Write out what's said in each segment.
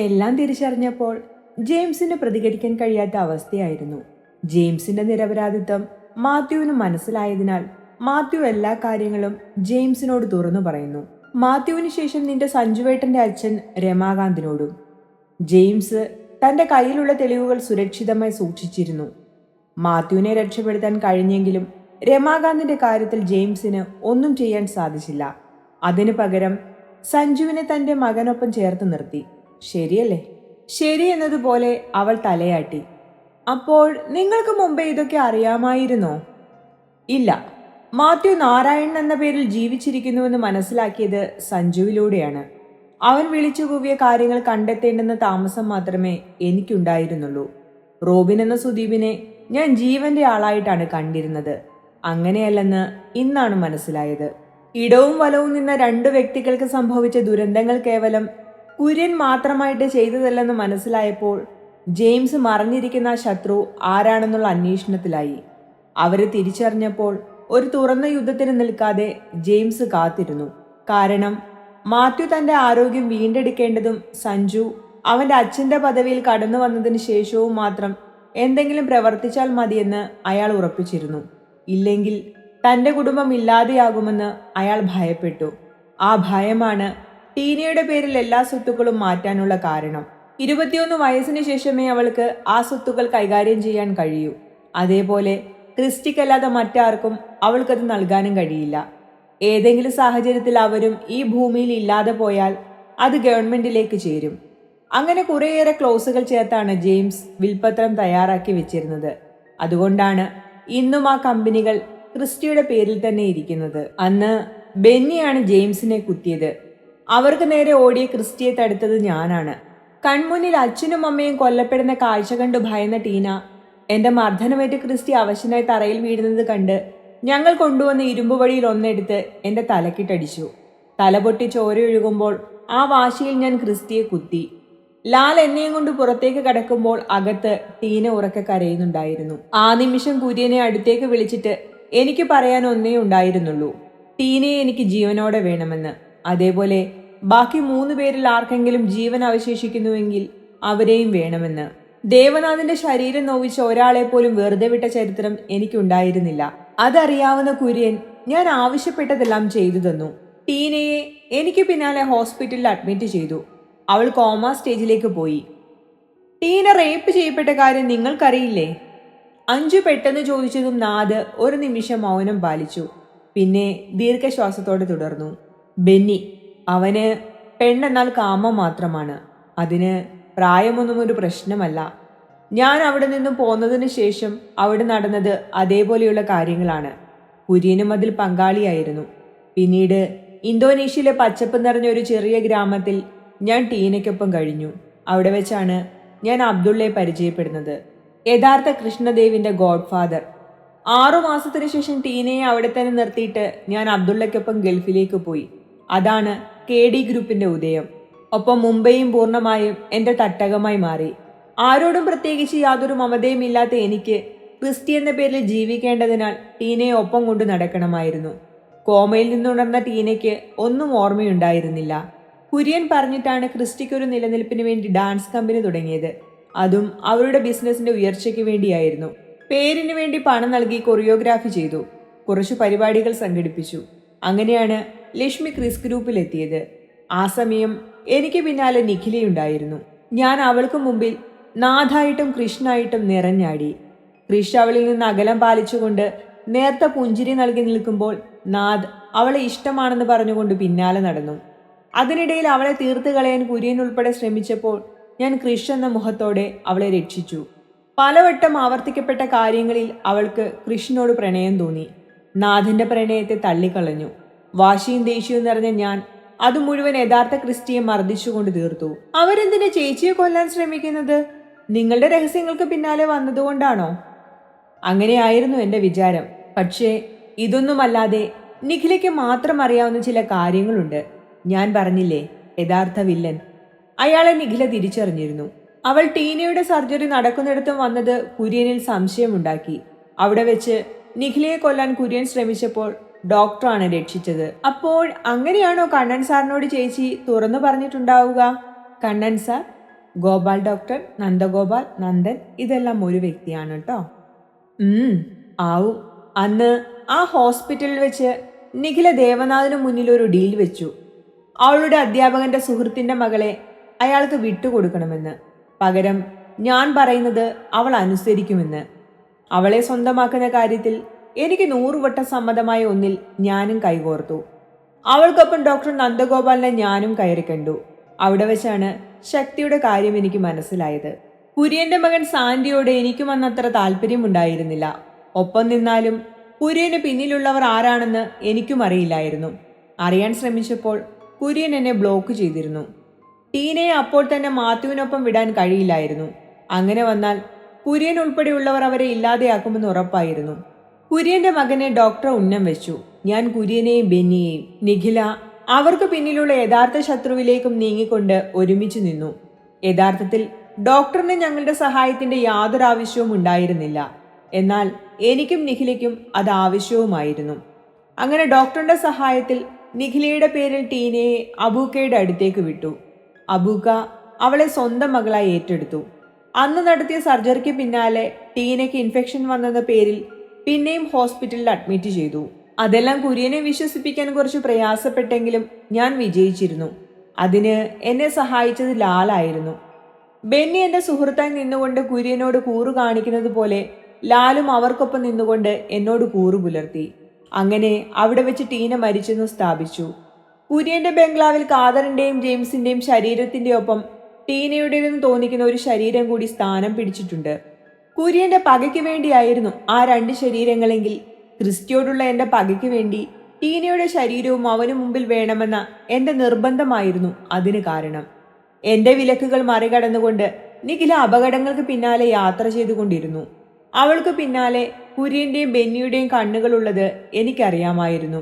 എല്ലാം തിരിച്ചറിഞ്ഞപ്പോൾ ജെയിംസിന് പ്രതികരിക്കാൻ കഴിയാത്ത അവസ്ഥയായിരുന്നു. ജെയിംസിന്റെ നിരപരാധിത്വം മാത്യുവിന് മനസ്സിലായതിനാൽ മാത്യു എല്ലാ കാര്യങ്ങളും ജെയിംസിനോട് തുറന്നു പറയുന്നു. മാത്യുവിന് ശേഷം നിന്റെ സഞ്ജുവേട്ടന്റെ അച്ഛൻ രമാകാന്തിനോടും. ജെയിംസ് തന്റെ കയ്യിലുള്ള തെളിവുകൾ സുരക്ഷിതമായി സൂക്ഷിച്ചിരുന്നു. മാത്യുവിനെ രക്ഷപ്പെടുത്താൻ കഴിഞ്ഞെങ്കിലും രമാകാന്തിന്റെ കാര്യത്തിൽ ജെയിംസിന് ഒന്നും ചെയ്യാൻ സാധിച്ചില്ല. അതിനു പകരം സഞ്ജുവിനെ തന്റെ മകനൊപ്പം ചേർത്ത് നിർത്തി. ശരിയല്ലേ? ശരി എന്നതുപോലെ അവൾ തലയാട്ടി. അപ്പോൾ നിങ്ങൾക്ക് മുമ്പേ ഇതൊക്കെ അറിയാമായിരുന്നോ? ഇല്ല. മാത്യു നാരായണൻ എന്ന പേരിൽ ജീവിച്ചിരിക്കുന്നുവെന്ന് മനസ്സിലാക്കിയത് സഞ്ജുവിലൂടെയാണ്. അവൻ വിളിച്ചു കൂവിയ കാര്യങ്ങൾ കണ്ടെത്തേണ്ടെന്ന താമസം മാത്രമേ എനിക്കുണ്ടായിരുന്നുള്ളൂ. റോബിൻ എന്ന സുദീപിനെ ഞാൻ ജീവന്റെ ആളായിട്ടാണ് കണ്ടിരുന്നത്. അങ്ങനെയല്ലെന്ന് ഇന്നാണ് മനസ്സിലായത്. ഇടവും വലവും നിന്ന രണ്ട് വ്യക്തികൾക്ക് സംഭവിച്ച ദുരന്തങ്ങൾ കേവലം കുര്യൻ മാത്രമായിട്ട് ചെയ്തതല്ലെന്ന് മനസ്സിലായപ്പോൾ ജെയിംസ് മറിഞ്ഞിരിക്കുന്ന ശത്രു ആരാണെന്നുള്ള അന്വേഷണത്തിലായി. അവരെ തിരിച്ചറിഞ്ഞപ്പോൾ ഒരു തുറന്ന യുദ്ധത്തിന് നിൽക്കാതെ ജെയിംസ് കാത്തിരുന്നു. കാരണം മാത്യു തന്റെ ആരോഗ്യം വീണ്ടെടുക്കേണ്ടതും സഞ്ജു അവന്റെ അച്ഛന്റെ പദവിയിൽ കടന്നു വന്നതിന് ശേഷവും മാത്രം എന്തെങ്കിലും പ്രവർത്തിച്ചാൽ മതിയെന്ന് അയാൾ ഉറപ്പിച്ചിരുന്നു. ഇല്ലെങ്കിൽ തന്റെ കുടുംബം ഇല്ലാതെയാകുമെന്ന് അയാൾ ഭയപ്പെട്ടു. ആ ഭയമാണ് ടീനയുടെ പേരിൽ എല്ലാ സ്വത്തുക്കളും മാറ്റാനുള്ള കാരണം. ഇരുപത്തിയൊന്ന് വയസ്സിന് ശേഷമേ അവൾക്ക് ആ സ്വത്തുക്കൾ കൈകാര്യം ചെയ്യാൻ കഴിയൂ. അതേപോലെ ക്രിസ്റ്റിക്കല്ലാതെ മറ്റാർക്കും അവൾക്കത് നൽകാനും കഴിയില്ല. ഏതെങ്കിലും സാഹചര്യത്തിൽ അവരും ഈ ഭൂമിയിൽ ഇല്ലാതെ പോയാൽ അത് ഗവൺമെന്റിലേക്ക് ചേരും. അങ്ങനെ കുറേയേറെ ക്ലോസുകൾ ചേർത്താണ് ജെയിംസ് വിൽപ്പത്രം തയ്യാറാക്കി വെച്ചിരുന്നത്. അതുകൊണ്ടാണ് ഇന്നും ആ കമ്പനികൾ ക്രിസ്റ്റിയുടെ പേരിൽ തന്നെ ഇരിക്കുന്നത്. അന്ന് ബെന്നിയാണ് ജെയിംസിനെ കുത്തിയത്. അവർക്ക് നേരെ ഓടിയ ക്രിസ്റ്റിയെ തടുത്തത് ഞാനാണ്. കൺമുന്നിൽ അച്ഛനും അമ്മയും കൊല്ലപ്പെടുന്ന കാഴ്ച കണ്ടു ഭയന്ന ടീന. എന്റെ മർദ്ദനമേറ്റ് ക്രിസ്റ്റി അവശനായി തറയിൽ വീഴുന്നത് കണ്ട് ഞങ്ങൾ കൊണ്ടുവന്ന ഇരുമ്പ് വഴിയിൽ ഒന്നെടുത്ത് എന്റെ തലക്കിട്ടടിച്ചു. തല പൊട്ടി ചോരയൊഴുകുമ്പോൾ ആ വാശിയിൽ ഞാൻ ക്രിസ്റ്റിയെ കുത്തി. ലാൽ എന്നെയും കൊണ്ട് പുറത്തേക്ക് കടക്കുമ്പോൾ അകത്ത് ടീന ഉറക്കെ കരയുന്നുണ്ടായിരുന്നു. ആ നിമിഷം കുര്യനെ അടുത്തേക്ക് വിളിച്ചിട്ട് എനിക്ക് പറയാൻ ഒന്നേ ഉണ്ടായിരുന്നുള്ളൂ. ടീനയെ എനിക്ക് ജീവനോടെ വേണമെന്ന്. അതേപോലെ ബാക്കി മൂന്ന് പേരിൽ ആർക്കെങ്കിലും ജീവൻ അവശേഷിക്കുന്നുവെങ്കിൽ അവരെയും വേണമെന്ന്. ദേവനാഥിന്റെ ശരീരം നോവിച്ച ഒരാളെ പോലും വെറുതെ വിട്ട ചരിത്രം എനിക്കുണ്ടായിരുന്നില്ല. അതറിയാവുന്ന കുര്യൻ ഞാൻ ആവശ്യപ്പെട്ടതെല്ലാം ചെയ്തു തന്നു. ടീനയെ എനിക്ക് പിന്നാലെ ഹോസ്പിറ്റലിൽ അഡ്മിറ്റ് ചെയ്തു. അവൾ കോമ സ്റ്റേജിലേക്ക് പോയി. ടീന റേപ്പ് ചെയ്യപ്പെട്ട കാര്യം നിങ്ങൾക്കറിയില്ലേ? അഞ്ചു പെട്ടെന്ന് ചോദിച്ചതും നാദ് ഒരു നിമിഷം മൗനം പാലിച്ചു. പിന്നെ ദീർഘശ്വാസത്തോടെ തുടർന്നു. ബെന്നി അവന് പെണ്ണെന്നാൽ കാമം മാത്രമാണ്. അതിന് പ്രായമൊന്നും ഒരു പ്രശ്നമല്ല. ഞാൻ അവിടെ നിന്നും പോന്നതിന് ശേഷം അവിടെ നടന്നത് അതേപോലെയുള്ള കാര്യങ്ങളാണ്. കുര്യനും അതിൽ പങ്കാളിയായിരുന്നു. പിന്നീട് ഇന്തോനേഷ്യയിലെ പച്ചപ്പ് നിറഞ്ഞ ഒരു ചെറിയ ഗ്രാമത്തിൽ ഞാൻ ടീനയ്ക്കൊപ്പം കഴിഞ്ഞു. അവിടെ വെച്ചാണ് ഞാൻ അബ്ദുള്ളയെ പരിചയപ്പെടുന്നത്. യഥാർത്ഥ കൃഷ്ണദേവിന്റെ ഗോഡ് ഫാദർ ആറു മാസത്തിനു ശേഷം ടീനയെ അവിടെ തന്നെ നിർത്തിയിട്ട് ഞാൻ അബ്ദുള്ളയ്ക്കൊപ്പം ഗൾഫിലേക്ക് പോയി. അതാണ് കെ ഡി ഗ്രൂപ്പിന്റെ ഉദയം. ഒപ്പം മുംബൈയും പൂർണമായും എന്റെ തട്ടകമായി മാറി. ആരോടും പ്രത്യേകിച്ച് യാതൊരു മമതയും ഇല്ലാത്ത എനിക്ക് ക്രിസ്റ്റി എന്ന പേരിൽ ജീവിക്കേണ്ടതിനാൽ ടീനയെ ഒപ്പം കൊണ്ട് നടക്കണമായിരുന്നു. കോമയിൽ നിന്നുണർന്ന ടീനയ്ക്ക് ഒന്നും ഓർമ്മയുണ്ടായിരുന്നില്ല. കുര്യൻ പറഞ്ഞിട്ടാണ് ക്രിസ്റ്റിക്ക് ഒരു നിലനിൽപ്പിന് വേണ്ടി ഡാൻസ് കമ്പനി തുടങ്ങിയത്. അതും അവരുടെ ബിസിനസിന്റെ ഉയർച്ചയ്ക്ക് വേണ്ടിയായിരുന്നു. പേരിന് വേണ്ടി പണം നൽകി കൊറിയോഗ്രാഫി ചെയ്തു. കുറച്ചു പരിപാടികൾ സംഘടിപ്പിച്ചു. അങ്ങനെയാണ് ലക്ഷ്മി ക്രിസ് ഗ്രൂപ്പിലെത്തിയത്. ആ സമയം എനിക്ക് പിന്നാലെ നിഖിലയുണ്ടായിരുന്നു. ഞാൻ അവൾക്ക് മുമ്പിൽ നാഥായിട്ടും കൃഷ്ണായിട്ടും നിറഞ്ഞാടി. കൃഷ് അവളിൽ നിന്ന് അകലം പാലിച്ചുകൊണ്ട് നേർത്ത പുഞ്ചിരി നൽകി നിൽക്കുമ്പോൾ നാഥ് അവളെ ഇഷ്ടമാണെന്ന് പറഞ്ഞുകൊണ്ട് പിന്നാലെ നടന്നു. അതിനിടയിൽ അവളെ തീർത്തു കളയാൻ കുര്യൻ ഉൾപ്പെടെ ശ്രമിച്ചപ്പോൾ ഞാൻ കൃഷ് എന്ന മുഖത്തോടെ അവളെ രക്ഷിച്ചു. പലവട്ടം ആവർത്തിക്കപ്പെട്ട കാര്യങ്ങളിൽ അവൾക്ക് കൃഷ്ണനോട് പ്രണയം തോന്നി. നാഥന്റെ പ്രണയത്തെ തള്ളിക്കളഞ്ഞു. വാശിയും ദേഷ്യവും നിറഞ്ഞ ഞാൻ അത് മുഴുവൻ യഥാർത്ഥ ക്രിസ്റ്റിയെ മർദ്ദിച്ചുകൊണ്ട് തീർത്തു. അവരെന്തിനെ ചേച്ചിയെ കൊല്ലാൻ ശ്രമിക്കുന്നത്? നിങ്ങളുടെ രഹസ്യങ്ങൾക്ക് പിന്നാലെ വന്നതുകൊണ്ടാണോ? അങ്ങനെയായിരുന്നു എന്റെ വിചാരം. പക്ഷേ ഇതൊന്നുമല്ലാതെ നിഖിലയ്ക്ക് മാത്രം അറിയാവുന്ന ചില കാര്യങ്ങളുണ്ട്. ഞാൻ പറഞ്ഞില്ലേ യഥാർത്ഥ വില്ലൻ. അയാളെ നിഖില തിരിച്ചറിഞ്ഞിരുന്നു. അവൾ ടീനയുടെ സർജറി നടക്കുന്നിടത്തും വന്നത് കുര്യനിൽ സംശയമുണ്ടാക്കി. അവിടെ വെച്ച് നിഖിലയെ കൊല്ലാൻ കുര്യൻ ശ്രമിച്ചപ്പോൾ ഡോക്ടറാണ് രക്ഷിച്ചത്. അപ്പോൾ അങ്ങനെയാണോ കണ്ണൻ സാറിനോട് ചേച്ചി തുറന്നു പറഞ്ഞിട്ടുണ്ടാവുക? കണ്ണൻ സാർ ഗോപാൽ ഡോക്ടർ നന്ദഗോപാൽ നന്ദൻ ഇതെല്ലാം ഒരു വ്യക്തിയാണ് കേട്ടോ. ആവും. അന്ന് ആ ഹോസ്പിറ്റലിൽ വെച്ച് നിഖില ദേവനാഥിന് മുന്നിൽ ഒരു ഡീൽ വെച്ചു. അവളുടെ അധ്യാപകന്റെ സുഹൃത്തിന്റെ മകളെ അയാൾക്ക് വിട്ടുകൊടുക്കണമെന്ന്. പകരം ഞാൻ പറയുന്നത് അവൾ അനുസരിക്കുമെന്ന്. അവളെ സ്വന്തമാക്കുന്ന കാര്യത്തിൽ എനിക്ക് നൂറുവട്ടം സമ്മതമായ ഒന്നിൽ ഞാനും കൈകോർത്തു. അവൾക്കൊപ്പം ഡോക്ടർ നന്ദഗോപാലിനെ ഞാനും കയറി കണ്ടു. അവിടെ വെച്ചാണ് ശക്തിയുടെ കാര്യം എനിക്ക് മനസ്സിലായത്. കുര്യന്റെ മകൻ സാന്റിയോട് എനിക്കും അന്നത്ര താല്പര്യമുണ്ടായിരുന്നില്ല. ഒപ്പം നിന്നാലും കുര്യന് പിന്നിലുള്ളവർ ആരാണെന്ന് എനിക്കും അറിയില്ലായിരുന്നു. അറിയാൻ ശ്രമിച്ചപ്പോൾ കുര്യൻ എന്നെ ബ്ലോക്ക് ചെയ്തിരുന്നു. ടീനയെ അപ്പോൾ തന്നെ മാത്യുവിനൊപ്പം വിടാൻ കഴിയില്ലായിരുന്നു. അങ്ങനെ വന്നാൽ കുര്യൻ ഉൾപ്പെടെയുള്ളവർ അവരെ ഇല്ലാതെയാക്കുമെന്ന് ഉറപ്പായിരുന്നു. കുര്യന്റെ മകനെ ഡോക്ടർ ഉന്നം വെച്ചു. ഞാൻ കുര്യനെയും ബെന്നിയെയും നിഖില അവർക്ക് പിന്നിലുള്ള യഥാർത്ഥ ശത്രുവിലേക്കും നീങ്ങിക്കൊണ്ട് ഒരുമിച്ച് നിന്നു. യഥാർത്ഥത്തിൽ ഡോക്ടറിന് ഞങ്ങളുടെ സഹായത്തിന്റെ യാതൊരു ആവശ്യവും ഉണ്ടായിരുന്നില്ല. എന്നാൽ എനിക്കും നിഖിലയ്ക്കും അത് ആവശ്യവുമായിരുന്നു. അങ്ങനെ ഡോക്ടറുടെ സഹായത്തിൽ നിഖിലയുടെ പേരിൽ ടീനയെ അബൂക്കയുടെ അടുത്തേക്ക് വിട്ടു. അബൂക്ക അവളെ സ്വന്തം മകളായി ഏറ്റെടുത്തു. അന്ന് നടത്തിയ സർജറിക്ക് പിന്നാലെ ടീനയ്ക്ക് ഇൻഫെക്ഷൻ വന്നെന്ന പേരിൽ പിന്നെയും ഹോസ്പിറ്റലിൽ അഡ്മിറ്റ് ചെയ്തു. അതെല്ലാം കുര്യനെ വിശ്വസിപ്പിക്കാൻ കുറച്ച് പ്രയാസപ്പെട്ടെങ്കിലും ഞാൻ വിജയിച്ചിരുന്നു. അതിന് എന്നെ സഹായിച്ചത് ലാലായിരുന്നു. ബെന്നി എന്റെ സുഹൃത്തായി നിന്നുകൊണ്ട് കുര്യനോട് കൂറു കാണിക്കുന്നത് പോലെ ലാലും അവർക്കൊപ്പം നിന്നുകൊണ്ട് എന്നോട് കൂറു പുലർത്തി. അങ്ങനെ അവിടെ വെച്ച് ടീന മരിച്ചെന്ന് സ്ഥാപിച്ചു. കുര്യന്റെ ബംഗ്ലാവിൽ കാദറിന്റെയും ജെയിംസിന്റെയും ശരീരത്തിന്റെ ഒപ്പം ടീനയുടേതെന്ന് തോന്നിക്കുന്ന ഒരു ശരീരം കൂടി സ്ഥാനം പിടിച്ചിട്ടുണ്ട്. കുര്യന്റെ പകയ്ക്ക് വേണ്ടിയായിരുന്നു ആ രണ്ട് ശരീരങ്ങളെങ്കിൽ. ക്രിസ്റ്റിയോടുള്ള എന്റെ പകയ്ക്ക് വേണ്ടി ടീനയുടെ ശരീരവും അവനു മുമ്പിൽ വേണമെന്ന എന്റെ നിർബന്ധമായിരുന്നു അതിന് കാരണം. എന്റെ വിലക്കുകൾ മറികടന്നുകൊണ്ട് നിഖില അപകടങ്ങൾക്ക് പിന്നാലെ യാത്ര ചെയ്തുകൊണ്ടിരുന്നു. അവൾക്ക് പിന്നാലെ കുര്യന്റെയും ബെന്നിയുടെയും കണ്ണുകളുള്ളത് എനിക്കറിയാമായിരുന്നു.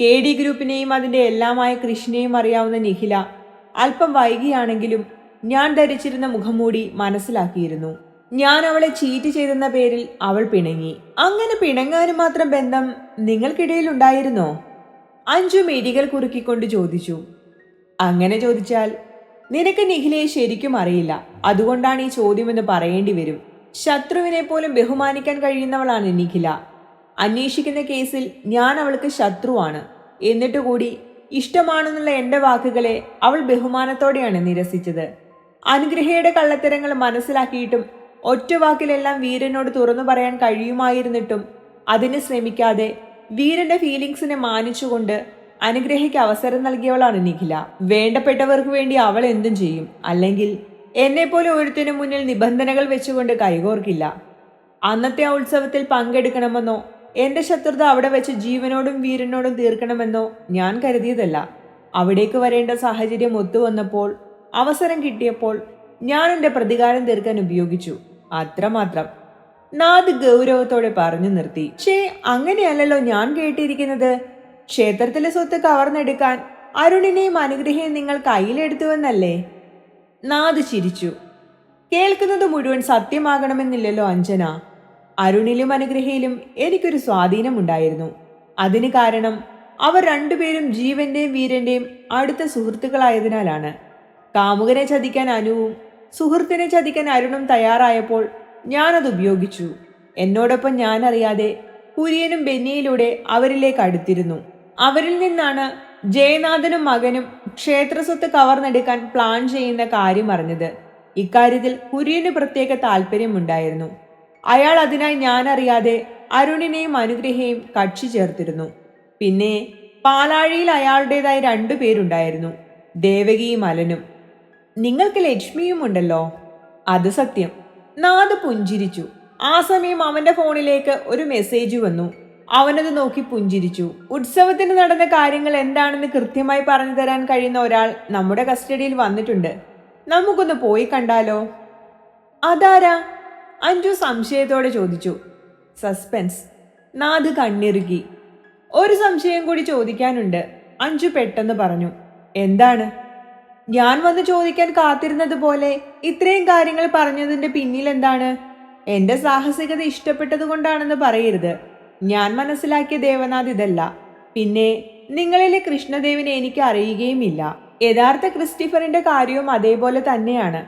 കെ ഡി ഗ്രൂപ്പിനെയും അതിന്റെ എല്ലാമായ കൃഷ്ണനെയും അറിയാവുന്ന നിഖില അല്പം വൈകിയാണെങ്കിലും ഞാൻ ധരിച്ചിരുന്ന മുഖംമൂടി മനസ്സിലാക്കിയിരുന്നു. ഞാൻ അവളെ ചീറ്റ് ചെയ്തെന്ന പേരിൽ അവൾ പിണങ്ങി. അങ്ങനെ പിണങ്ങാനും മാത്രം ബന്ധം നിങ്ങൾക്കിടയിൽ ഉണ്ടായിരുന്നോ? അഞ്ചു മിടികൾ കുറുക്കിക്കൊണ്ട് ചോദിച്ചു. അങ്ങനെ ചോദിച്ചാൽ നിനക്ക് നിഖിലയെ ശരിക്കും അറിയില്ല. അതുകൊണ്ടാണ് ഈ ചോദ്യമെന്ന് പറയേണ്ടി വരും. ശത്രുവിനെ പോലും ബഹുമാനിക്കാൻ കഴിയുന്നവളാണ് നിഖില. അന്വേഷിക്കുന്ന കേസിൽ ഞാൻ അവൾക്ക് ശത്രുവാണ്. എന്നിട്ട് കൂടി ഇഷ്ടമാണെന്നുള്ള എന്റെ വാക്കുകളെ അവൾ ബഹുമാനത്തോടെയാണ് നിരസിച്ചത്. അനുഗ്രഹയുടെ കള്ളത്തരങ്ങൾ മനസ്സിലാക്കിയിട്ടും ഒറ്റ വാക്കിലെല്ലാം വീരനോട് തുറന്നു പറയാൻ കഴിയുമായിരുന്നിട്ടും അതിന് ശ്രമിക്കാതെ വീരന്റെ ഫീലിങ്സിനെ മാനിച്ചുകൊണ്ട് അനുഗ്രഹയ്ക്ക് അവസരം നൽകിയവളാണ് നിഖില. വേണ്ടപ്പെട്ടവർക്ക് വേണ്ടി അവൾ എന്തും ചെയ്യും. അല്ലെങ്കിൽ എന്നെപ്പോലെ ഒരുത്തിനു മുന്നിൽ നിബന്ധനകൾ വെച്ചുകൊണ്ട് കൈകോർക്കില്ല. അന്നത്തെ ആ ഉത്സവത്തിൽ പങ്കെടുക്കണമെന്നോ എന്റെ ശത്രുത അവിടെ വെച്ച് ജീവനോടും വീരനോടും തീർക്കണമെന്നോ ഞാൻ കരുതിയതല്ല. അവിടേക്ക് വരേണ്ട സാഹചര്യം ഒത്തുവന്നപ്പോൾ അവസരം കിട്ടിയപ്പോൾ ഞാൻ എന്റെ പ്രതികാരം തീർക്കാൻ ഉപയോഗിച്ചു. അത്രമാത്രം. നാദ് ഗൗരവത്തോടെ പറഞ്ഞു നിർത്തി. ഷേ അങ്ങനെയല്ലല്ലോ ഞാൻ കേട്ടിരിക്കുന്നത്. ക്ഷേത്രത്തിലെ സ്വത്ത് കവർന്നെടുക്കാൻ അരുണിനെയും അനുഗ്രഹയും നിങ്ങൾ കയ്യിലെടുത്തുവെന്നല്ലേ നാദ് ചിരിച്ചു. കേൾക്കുന്നത് മുഴുവൻ സത്യമാകണമെന്നില്ലല്ലോ അഞ്ജന. അരുണിലും അനുഗ്രഹയിലും എനിക്കൊരു സ്വാധീനമുണ്ടായിരുന്നു. അതിന് കാരണം അവർ രണ്ടുപേരും ജീവന്റെയും വീരന്റെയും അടുത്ത സുഹൃത്തുക്കളായതിനാലാണ്. കാമുകനെ ചതിക്കാൻ അനുവും സുഹൃത്തിനെ ചതിക്കാൻ അരുണും തയ്യാറായപ്പോൾ ഞാനത് ഉപയോഗിച്ചു. എന്നോടൊപ്പം ഞാൻ അറിയാതെ കുര്യനും ബെന്നിയിലൂടെ അവരിലേക്ക് അടുത്തിരുന്നു. അവരിൽ നിന്നാണ് ജയനാഥനും മകനും ക്ഷേത്രസ്വത്ത് കവർന്നെടുക്കാൻ പ്ലാൻ ചെയ്യുന്ന കാര്യം അറിഞ്ഞത്. ഇക്കാര്യത്തിൽ കുര്യന് പ്രത്യേക താല്പര്യമുണ്ടായിരുന്നു അയാൾ അതിനായി ഞാൻ അറിയാതെ അരുണിനെയും അനുഗ്രഹയും കക്ഷി ചേർത്തിരുന്നു. പിന്നെ പാലാഴിയിൽ അയാളുടേതായ രണ്ടു പേരുണ്ടായിരുന്നു. ദേവകിയും അലനും. നിങ്ങൾക്ക് ലക്ഷ്മിയുമുണ്ടല്ലോ? അത് സത്യം. നാദ് പുഞ്ചിരിച്ചു. ആ സമയം അവന്റെ ഫോണിലേക്ക് ഒരു മെസ്സേജ് വന്നു. അവനത് നോക്കി പുഞ്ചിരിച്ചു. ഉത്സവത്തിന് നടന്ന കാര്യങ്ങൾ എന്താണെന്ന് കൃത്യമായി പറഞ്ഞു തരാൻ കഴിയുന്ന ഒരാൾ നമ്മുടെ കസ്റ്റഡിയിൽ വന്നിട്ടുണ്ട്. നമുക്കൊന്ന് പോയി കണ്ടാലോ? അതാരാ? അഞ്ജു സംശയത്തോടെ ചോദിച്ചു. സസ്പെൻസ്. നാദ് കണ്ണിറുകി. ഒരു സംശയം കൂടി ചോദിക്കാനുണ്ട്. അഞ്ജു പെട്ടെന്ന് പറഞ്ഞു. എന്താണ്? ഞാൻ വന്ന് ചോദിക്കാൻ കാത്തിരുന്നത് പോലെ ഇത്രയും കാര്യങ്ങൾ പറഞ്ഞതിന്റെ പിന്നിൽ എന്താണ്? എന്റെ സാഹസികത ഇഷ്ടപ്പെട്ടത് കൊണ്ടാണെന്ന് പറയരുത്. ഞാൻ മനസ്സിലാക്കിയ ദേവനാഥ് ഇതല്ല. പിന്നെ നിങ്ങളിലെ കൃഷ്ണദേവിനെ എനിക്ക് അറിയുകയുമില്ല. യഥാർത്ഥ ക്രിസ്റ്റിഫറിന്റെ കാര്യവും അതേപോലെ തന്നെയാണ്.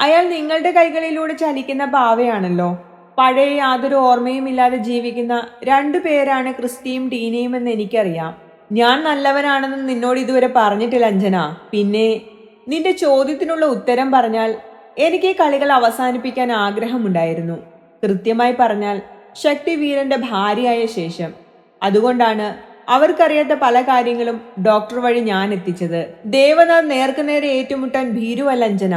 അയാൾ നിങ്ങളുടെ കൈകളിലൂടെ ചലിക്കുന്ന ഭാവയാണല്ലോ പഴയ യാതൊരു ഓർമ്മയും ഇല്ലാതെ ജീവിക്കുന്ന രണ്ടു പേരാണ് ക്രിസ്റ്റിയും ടീനയും എന്ന് എനിക്കറിയാം. ഞാൻ നല്ലവനാണെന്ന് നിന്നോട് ഇതുവരെ പറഞ്ഞിട്ടില്ല അഞ്ജന. പിന്നെ നിന്റെ ചോദ്യത്തിനുള്ള ഉത്തരം പറഞ്ഞാൽ എനിക്ക് കളികൾ അവസാനിപ്പിക്കാൻ ആഗ്രഹമുണ്ടായിരുന്നു. കൃത്യമായി പറഞ്ഞാൽ ശക്തി വീരന്റെ ഭാര്യയായ ശേഷം. അതുകൊണ്ടാണ് അവർക്കറിയാത്ത പല കാര്യങ്ങളും ഡോക്ടർ വഴി ഞാൻ എത്തിച്ചത്. ദേവനാഥ് നേർക്കുനേരെ ഏറ്റുമുട്ടാൻ ഭീരുവല്ല അഞ്ജന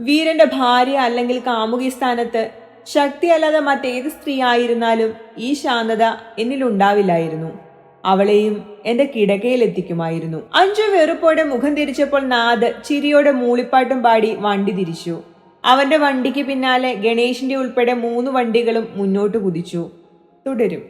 വീരന്റെ ഭാര്യ അല്ലെങ്കിൽ കാമുകി സ്ഥാനത്ത് ശക്തി അല്ലാതെ മറ്റേത് സ്ത്രീ ആയിരുന്നാലും ഈ ശാന്തത എന്നിലുണ്ടാവില്ലായിരുന്നു. അവളെയും എന്റെ കിടക്കയിൽ എത്തിക്കുമായിരുന്നു അഞ്ചു വെറുപ്പോടെ മുഖം തിരിച്ചപ്പോൾ നാദ് ചിരിയോടെ മൂളിപ്പാട്ടും പാടി വണ്ടി തിരിച്ചു. അവന്റെ വണ്ടിക്ക് പിന്നാലെ ഗണേഷിന്റെ ഉൾപ്പെടെ മൂന്ന് വണ്ടികളും മുന്നോട്ട് കുതിച്ചു. തുടരും.